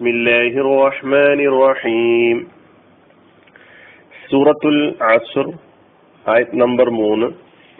بسم الله الرحمن الرحيم സൂറത്തുൽ അസുർ ആയത് നമ്പർ മൂന്ന്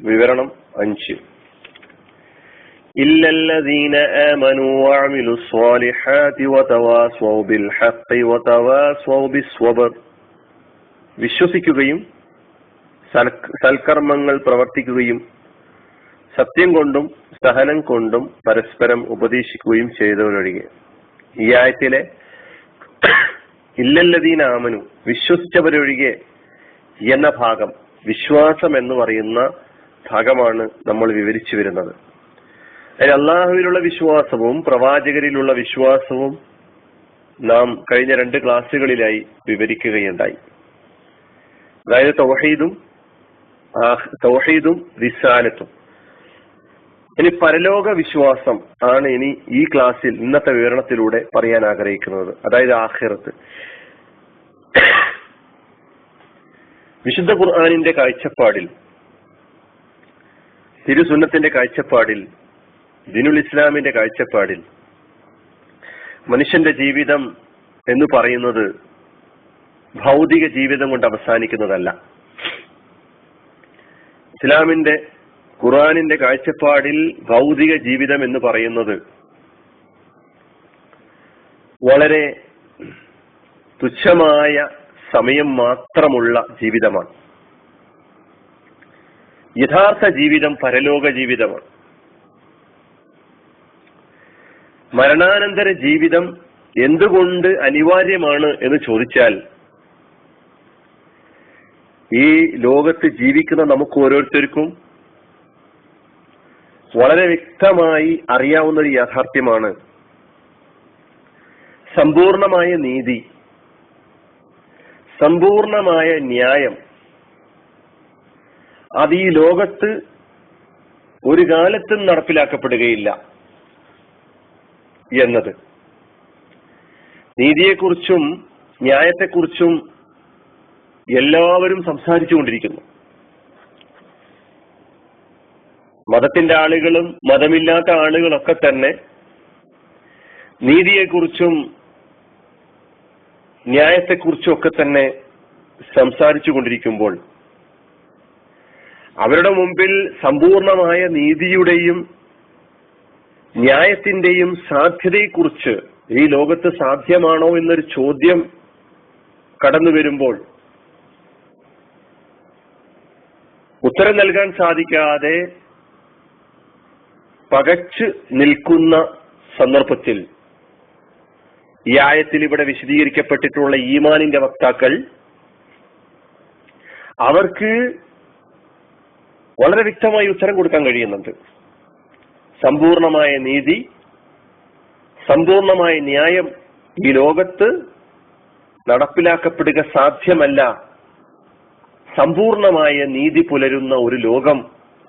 വിവരണം അഞ്ച് إلا الذين آمنوا وعملوا الصالحات وتواصوا بالحق وتواصوا بالصبر വിശ്വസിക്കുകയും സൽക്കർമ്മങ്ങൾ പ്രവർത്തിക്കുകയും സത്യം കൊണ്ടും സഹനം കൊണ്ടും പരസ്പരം ഉപദേശിക്കുകയും ചെയ്തവരൊഴികെ ഈ ആയത്തിലെ ഇല്ലല്ലതീനാമനു വിശ്വസിച്ചവരൊഴികെ എന്ന ഭാഗം വിശ്വാസം എന്ന് പറയുന്ന ഭാഗമാണ് നമ്മൾ വിവരിച്ചു വരുന്നത്. അതിൽ അള്ളാഹുവിലുള്ള വിശ്വാസവും പ്രവാചകരിലുള്ള വിശ്വാസവും നാം കഴിഞ്ഞ രണ്ട് ക്ലാസ്സുകളിലായി വിവരിക്കുകയുണ്ടായി. അതായത് തൗഹീദും തൗഹീദും റിസാലത്തും. ഇനി പരലോക വിശ്വാസം ആണ് ഇനി ഈ ക്ലാസ്സിൽ ഇന്നത്തെ വിവരണത്തിലൂടെ പറയാൻ ആഗ്രഹിക്കുന്നത്. അതായത് ആഖിറത്ത്. വിശുദ്ധ ഖുർആാനിന്റെ കാഴ്ചപ്പാടിൽ തിരുസുന്നത്തിന്റെ കാഴ്ചപ്പാടിൽ ദിനുൽ ഇസ്ലാമിന്റെ കാഴ്ചപ്പാടിൽ മനുഷ്യന്റെ ജീവിതം എന്ന് പറയുന്നത് ഭൗതിക ജീവിതം കൊണ്ട് അവസാനിക്കുന്നതല്ല. ഇസ്ലാമിന്റെ ഖുറാനിന്റെ കാഴ്ചപ്പാടിൽ ഭൗതിക ജീവിതം എന്ന് പറയുന്നത് വളരെ തുച്ഛമായ സമയം മാത്രമുള്ള ജീവിതമാണ്. യഥാർത്ഥ ജീവിതം പരലോക ജീവിതമാണ്. മരണാനന്തര ജീവിതം എന്തുകൊണ്ട് അനിവാര്യമാണ് എന്ന് ചോദിച്ചാൽ ഈ ലോകത്ത് ജീവിക്കുന്ന നമുക്ക് ഓരോരുത്തർക്കും വളരെ വ്യക്തമായി അറിയാവുന്ന ഒരു യാഥാർത്ഥ്യമാണ്. സമ്പൂർണമായ നീതി സമ്പൂർണമായ ന്യായം. അത് ഈ ലോകത്ത് ഒരു കാലത്തും നടപ്പിലാക്കപ്പെടുകയില്ല എന്നത്. നീതിയെക്കുറിച്ചും ന്യായത്തെക്കുറിച്ചും എല്ലാവരും സംസാരിച്ചുകൊണ്ടിരിക്കുന്നു. മതത്തിന്റെ ആളുകളും മതമില്ലാത്ത ആളുകളൊക്കെ തന്നെ നീതിയെക്കുറിച്ചും ന്യായത്തെക്കുറിച്ചും ഒക്കെ തന്നെ സംസാരിച്ചു കൊണ്ടിരിക്കുമ്പോൾ അവരുടെ മുമ്പിൽ സമ്പൂർണമായ നീതിയുടെയും ന്യായത്തിന്റെയും സാധ്യതയെക്കുറിച്ച് ഈ ലോകത്ത് സാധ്യമാണോ എന്നൊരു ചോദ്യം കടന്നു വരുമ്പോൾ ഉത്തരം നൽകാൻ സാധിക്കാതെ പകച്ചു നിൽക്കുന്ന സന്ദർഭത്തിൽ ഈ ആയത്തിൽ ഇവിടെ വിശദീകരിക്കപ്പെട്ടിട്ടുള്ള ഈമാനിന്റെ വക്താക്കൾ അവർക്ക് വളരെ വ്യക്തമായി ഉത്തരം കൊടുക്കാൻ കഴിയുന്നുണ്ട്. സമ്പൂർണമായ നീതി സമ്പൂർണമായ ന്യായം ഈ ലോകത്ത് നടപ്പിലാക്കപ്പെടുക സാധ്യമല്ല. സമ്പൂർണമായ നീതി പുലരുന്ന ഒരു ലോകം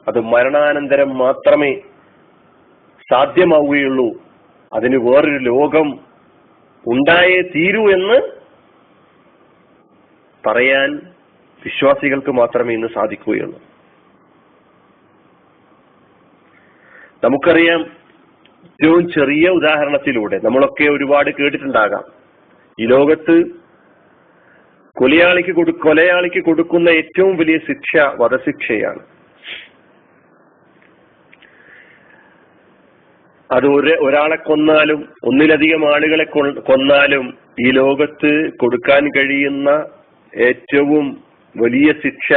അത് മരണാനന്തരം മാത്രമേ സാധ്യമാവുകയുള്ളൂ. അതിന് വേറൊരു ലോകം ഉണ്ടായേ തീരൂ എന്ന് പറയാൻ വിശ്വാസികൾക്ക് മാത്രമേ ഇന്ന് സാധിക്കുകയുള്ളൂ. നമുക്കറിയാം ഏറ്റവും ചെറിയ ഉദാഹരണത്തിലൂടെ നമ്മളൊക്കെ ഒരുപാട് കേട്ടിട്ടുണ്ടാകാം. ഈ ലോകത്ത് കൊലയാളിക്ക് കൊടു കൊലയാളിക്ക് കൊടുക്കുന്ന ഏറ്റവും വലിയ ശിക്ഷ വധശിക്ഷയാണ്. അത് ഒരു ഒരാളെ കൊന്നാലും ഒന്നിലധികം ആളുകളെ കൊന്നാലും ഈ ലോകത്ത് കൊടുക്കാൻ കഴിയുന്ന ഏറ്റവും വലിയ ശിക്ഷ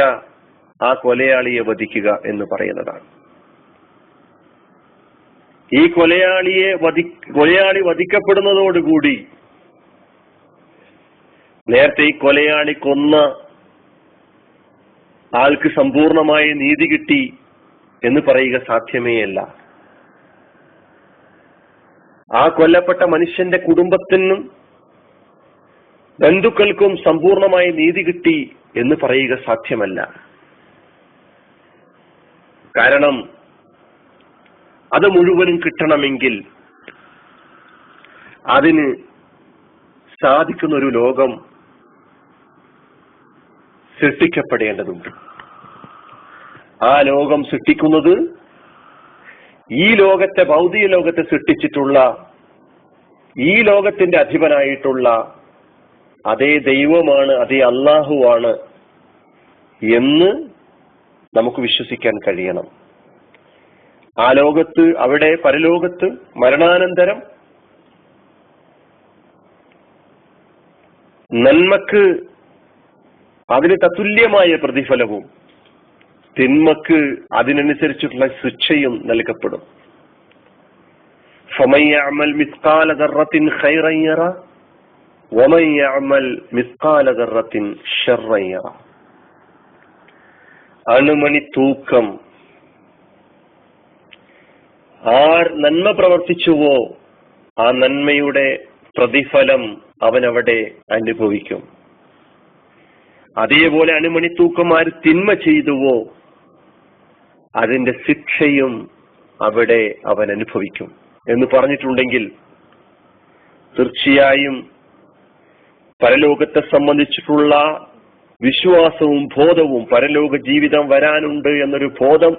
ആ കൊലയാളിയെ വധിക്കുക എന്ന് പറയുന്നതാണ്. ഈ കൊലയാളിയെ വധി കൊലയാളി വധിക്കപ്പെടുന്നതോടുകൂടി നേരത്തെ ഈ കൊലയാളി കൊന്ന ആൾക്ക് സമ്പൂർണമായ നീതി കിട്ടി എന്ന് പറയുക സാധ്യമേയല്ല. ആ കൊല്ലപ്പെട്ട മനുഷ്യന്റെ കുടുംബത്തിനും ബന്ധുക്കൾക്കും സമ്പൂർണമായ നീതി കിട്ടി എന്ന് പറയുക സാധ്യമല്ല. കാരണം അത് മുഴുവനും കിട്ടണമെങ്കിൽ അതിന് സാധിക്കുന്ന ഒരു ലോകം സൃഷ്ടിക്കപ്പെടേണ്ടതുണ്ട്. ആ ലോകം സൃഷ്ടിക്കുന്നത് ഈ ലോകത്തെ ഭൗതിക ലോകത്തെ സൃഷ്ടിച്ചിട്ടുള്ള ഈ ലോകത്തിന്റെ അധിപനായിട്ടുള്ള അതേ ദൈവമാണ് അതേ അള്ളാഹുവാണ് എന്ന് നമുക്ക് വിശ്വസിക്കാൻ കഴിയണം. ആ ലോകത്ത് അവിടെ പരലോകത്ത് മരണാനന്തരം നന്മക്ക് അതിന് തത്തുല്യമായ പ്രതിഫലവും തിന്മക്ക് അതിനനുസരിച്ചിട്ടുള്ള ശിക്ഷയും നൽകപ്പെടും. അണുമണി തൂക്കം. ആർ നന്മ പ്രവർത്തിച്ചുവോ ആ നന്മയുടെ പ്രതിഫലം അവൻ അവിടെ അനുഭവിക്കും. അതേപോലെ അണുമണിത്തൂക്കം ആര് തിന്മ ചെയ്തുവോ അതിന്റെ ശിക്ഷയും അവിടെ അവൻ അനുഭവിക്കും. എന്ന് പറഞ്ഞിട്ടുണ്ടെങ്കിൽ തീർച്ചയായും പരലോകത്തെ സംബന്ധിച്ചിട്ടുള്ള വിശ്വാസവും ബോധവും പരലോക ജീവിതം വരാനുണ്ട് എന്നൊരു ബോധം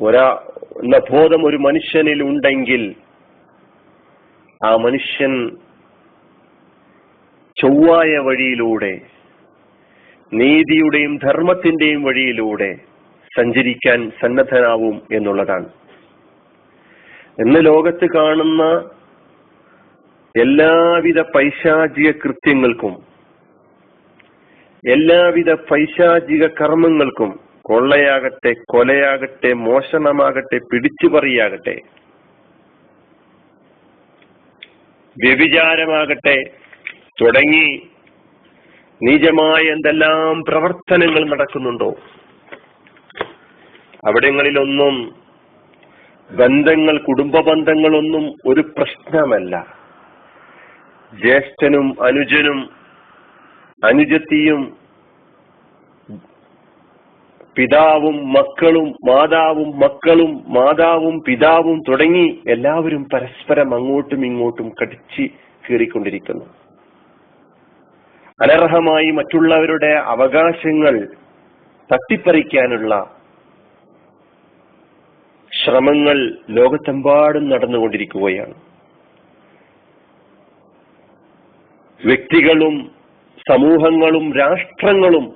ഒരാ എന്ന ബോധം ഒരു മനുഷ്യനിൽ ഉണ്ടെങ്കിൽ ആ മനുഷ്യൻ ചൊവ്വായ വഴിയിലൂടെ നീതിയുടെയും ധർമ്മത്തിന്റെയും വഴിയിലൂടെ സഞ്ചരിക്കാൻ സന്നദ്ധനാവും എന്നുള്ളതാണ്. ഇന്ന് ലോകത്ത് കാണുന്ന എല്ലാവിധ പൈശാചിക കൃത്യങ്ങൾക്കും എല്ലാവിധ പൈശാചിക കർമ്മങ്ങൾക്കും കൊള്ളയാകട്ടെ കൊലയാകട്ടെ മോഷണമാകട്ടെ പിടിച്ചുപറിയാകട്ടെ വ്യഭിചാരമാകട്ടെ തുടങ്ങി നീചമായ എന്തെല്ലാം പ്രവർത്തനങ്ങൾ നടക്കുന്നുണ്ടോ? അവിടങ്ങളിലൊന്നും ബന്ധങ്ങൾ കുടുംബ ബന്ധങ്ങളൊന്നും ഒരു പ്രശ്നമല്ല. ജ്യേഷ്ഠനും അനുജനും അനുജത്തിയും പിതാവും മക്കളും മാതാവും മക്കളും മാതാവും പിതാവും തുടങ്ങി എല്ലാവരും പരസ്പരം അങ്ങോട്ടും ഇങ്ങോട്ടും കടിച്ച് കീറിക്കൊണ്ടിരിക്കുന്നു. അനർഹമായി മറ്റുള്ളവരുടെ അവകാശങ്ങൾ തട്ടിപ്പറിക്കാനുള്ള ശ്രമങ്ങൾ ലോകത്തെമ്പാടും നടന്നുകൊണ്ടിരിക്കുകയാണ്. വ്യക്തികളും സമൂഹങ്ങളും രാഷ്ട്രങ്ങളും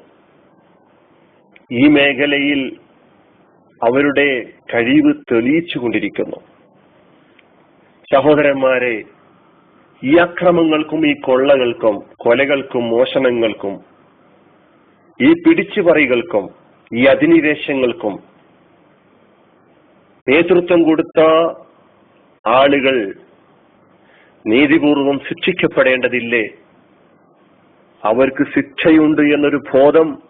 ഈ മേഖലയിൽ അവരുടെ കഴിവ് തെളിയിച്ചു കൊണ്ടിരിക്കുന്നു സഹോദരന്മാരെ ഈ അക്രമങ്ങൾക്കും ഈ കൊള്ളകൾക്കും കൊലകൾക്കും മോഷണങ്ങൾക്കും ഈ പിടിച്ചുപറികൾക്കും ഈ അധിനിവേശങ്ങൾക്കും നേതൃത്വം കൊടുത്ത ആളുകൾ നീതിപൂർവം ശിക്ഷിക്കപ്പെടേണ്ടതില്ലേ? അവർക്ക് ശിക്ഷയുണ്ട് എന്നൊരു ബോധം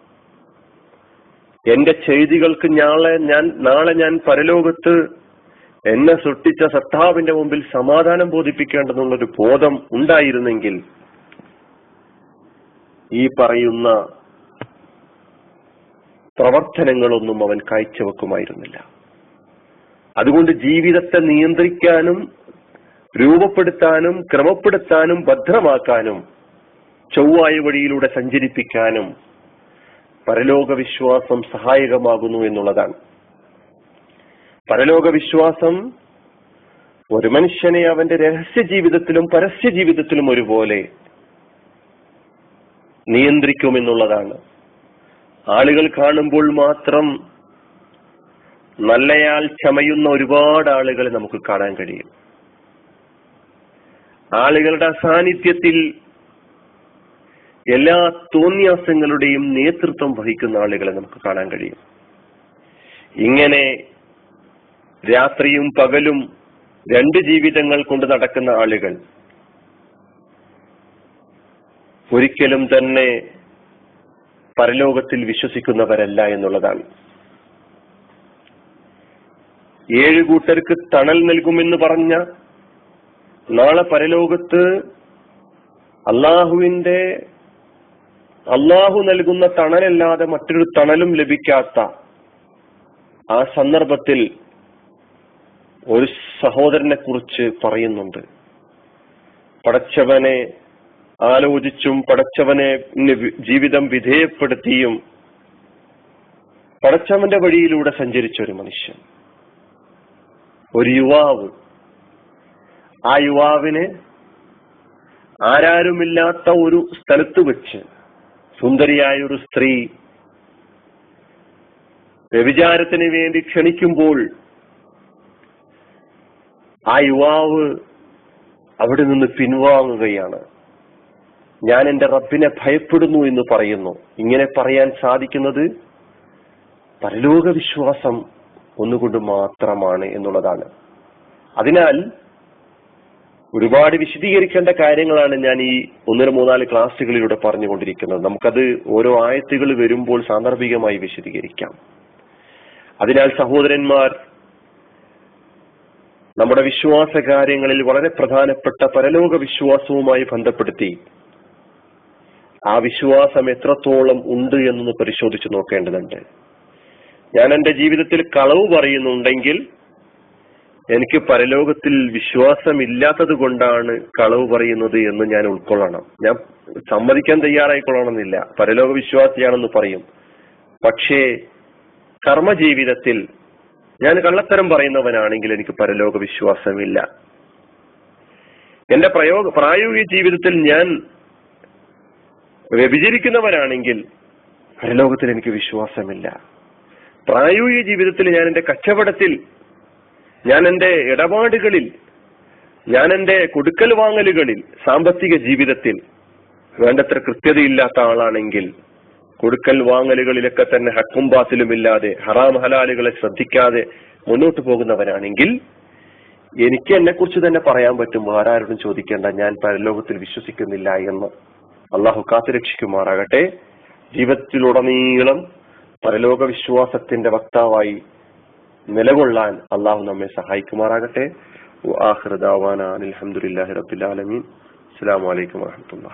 എന്റെ ചെയ്തികൾക്ക് നാളെ ഞാൻ നാളെ ഞാൻ പരലോകത്ത് എന്നെ സൃഷ്ടിച്ച സത്താവിന്റെ മുമ്പിൽ സമാധാനം ബോധിപ്പിക്കേണ്ടതെന്നുള്ളൊരു ബോധം ഉണ്ടായിരുന്നെങ്കിൽ ഈ പറയുന്ന പ്രവർത്തനങ്ങളൊന്നും അവൻ കാഴ്ചവെക്കുമായിരുന്നില്ല. അതുകൊണ്ട് ജീവിതത്തെ നിയന്ത്രിക്കാനും രൂപപ്പെടുത്താനും ക്രമപ്പെടുത്താനും ഭദ്രമാക്കാനും ചൊവ്വായ വഴിയിലൂടെ സഞ്ചരിപ്പിക്കാനും പരലോക വിശ്വാസം സഹായകമാകുന്നു എന്നുള്ളതാണ്. പരലോക വിശ്വാസം ഒരു മനുഷ്യനെ അവന്റെ രഹസ്യ ജീവിതത്തിലും പരസ്യ ജീവിതത്തിലും ഒരുപോലെ നിയന്ത്രിക്കുമെന്നുള്ളതാണ്. ആളുകൾ കാണുമ്പോൾ മാത്രം നല്ലയാൾ ചമയുന്ന ഒരുപാട് ആളുകളെ നമുക്ക് കാണാൻ കഴിയും. ആളുകളുടെ സാന്നിധ്യത്തിൽ എല്ലാ തോന്നിയാസങ്ങളുടെയും നേതൃത്വം വഹിക്കുന്ന ആളുകളെ നമുക്ക് കാണാൻ കഴിയും. ഇങ്ങനെ രാത്രിയും പകലും രണ്ട് ജീവിതങ്ങൾ കൊണ്ട് നടക്കുന്ന ആളുകൾ ഒരിക്കലും തന്നെ പരലോകത്തിൽ വിശ്വസിക്കുന്നവരല്ല എന്നുള്ളതാണ്. ഏഴ് കൂട്ടർക്ക് തണൽ നൽകുമെന്ന് പറഞ്ഞ നാളെ പരലോകത്ത് അള്ളാഹുവിന്റെ അള്ളാഹു നൽകുന്ന തണലല്ലാതെ മറ്റൊരു തണലും ലഭിക്കാത്ത ആ സന്ദർഭത്തിൽ ഒരു സഹോദരനെ കുറിച്ച് പറയുന്നുണ്ട്. പടച്ചവനെ ആലോചിച്ചും പടച്ചവനെ ജീവിതം വിധേയപ്പെടുത്തിയും പടച്ചവന്റെ വഴിയിലൂടെ സഞ്ചരിച്ച ഒരു മനുഷ്യൻ. ഒരു യുവാവ്. ആ യുവാവിനെ ആരാരുമില്ലാത്ത ഒരു സ്ഥലത്ത് വെച്ച് സുന്ദരിയായ ഒരു സ്ത്രീ വ്യഭിചാരത്തിന് വേണ്ടി ക്ഷണിക്കുമ്പോൾ ആ യുവാവ് അവിടെ നിന്ന് പിൻവാങ്ങുകയാണ്. ഞാൻ എന്റെ റബ്ബിനെ ഭയപ്പെടുന്നു എന്ന് പറയുന്നു. ഇങ്ങനെ പറയാൻ സാധിക്കുന്നത് പരലോക വിശ്വാസം ഒന്നുകൊണ്ട് മാത്രമാണ് എന്നുള്ളതാണ്. അതിനാൽ ഒരുപാട് വിശദീകരിക്കേണ്ട കാര്യങ്ങളാണ് ഞാൻ ഈ ഒന്നര മൂന്നാൽ ക്ലാസ്സുകളിലൂടെ പറഞ്ഞുകൊണ്ടിരിക്കുന്നത്. നമുക്കത് ഓരോ ആയത്തുകൾ വരുമ്പോൾ സാന്ദർഭികമായി വിശദീകരിക്കാം. അതിനാൽ സഹോദരന്മാർ നമ്മുടെ വിശ്വാസ കാര്യങ്ങളിൽ വളരെ പ്രധാനപ്പെട്ട പരലോക വിശ്വാസവുമായി ബന്ധപ്പെടുത്തി ആ വിശ്വാസം എത്രത്തോളം ഉണ്ട് എന്നൊന്ന് പരിശോധിച്ചു നോക്കേണ്ടതുണ്ട്. ഞാൻ എന്റെ ജീവിതത്തിൽ കളവ് പറയുന്നുണ്ടെങ്കിൽ എനിക്ക് പരലോകത്തിൽ വിശ്വാസമില്ലാത്തത് കൊണ്ടാണ് കളവ് പറയുന്നത് എന്ന് ഞാൻ ഉൾക്കൊള്ളണം. ഞാൻ സമ്മതിക്കാൻ തയ്യാറായിക്കൊള്ളണമെന്നില്ല പരലോക വിശ്വാസിയാണെന്ന് പറയും. പക്ഷേ കർമ്മജീവിതത്തിൽ ഞാൻ കള്ളത്തരം പറയുന്നവനാണെങ്കിൽ എനിക്ക് പരലോക വിശ്വാസമില്ല. എന്റെ പ്രയോഗ പ്രായോഗിക ജീവിതത്തിൽ ഞാൻ വ്യഭിചരിക്കുന്നവനാണെങ്കിൽ പരലോകത്തിൽ എനിക്ക് വിശ്വാസമില്ല. പ്രായോഗിക ജീവിതത്തിൽ ഞാൻ എന്റെ കച്ചവടത്തിൽ ഞാൻ എന്റെ ഇടപാടുകളിൽ ഞാൻ എന്റെ കൊടുക്കൽ വാങ്ങലുകളിൽ സാമ്പത്തിക ജീവിതത്തിൽ വേണ്ടത്ര കൃത്യതയില്ലാത്ത ആളാണെങ്കിൽ കൊടുക്കൽ വാങ്ങലുകളിലൊക്കെ തന്നെ ഹക്കും ബാത്തിലും ഇല്ലാതെ ഹറാം ഹലാലുകളെ ശ്രദ്ധിക്കാതെ മുന്നോട്ട് പോകുന്നവരാണെങ്കിൽ എനിക്ക് എന്നെ കുറിച്ച് തന്നെ പറയാൻ പറ്റും ആരാരോടും ചോദിക്കേണ്ട ഞാൻ പരലോകത്തിൽ വിശ്വസിക്കുന്നില്ല എന്ന്. അള്ളാഹു കാത്തുരക്ഷിക്കുമാറാകട്ടെ. ജീവിതത്തിലുടനീളം പരലോക വിശ്വാസത്തിന്റെ വക്താവായി നിലകൊള്ളാൻ അള്ളാഹു നമ്മെ സഹായിക്കുമാറാകട്ടെ. അലഹമുല്ലാഹി റബുലാലമീൻ അസ്സാം വലൈക്കും വാഹമത്തുള്ള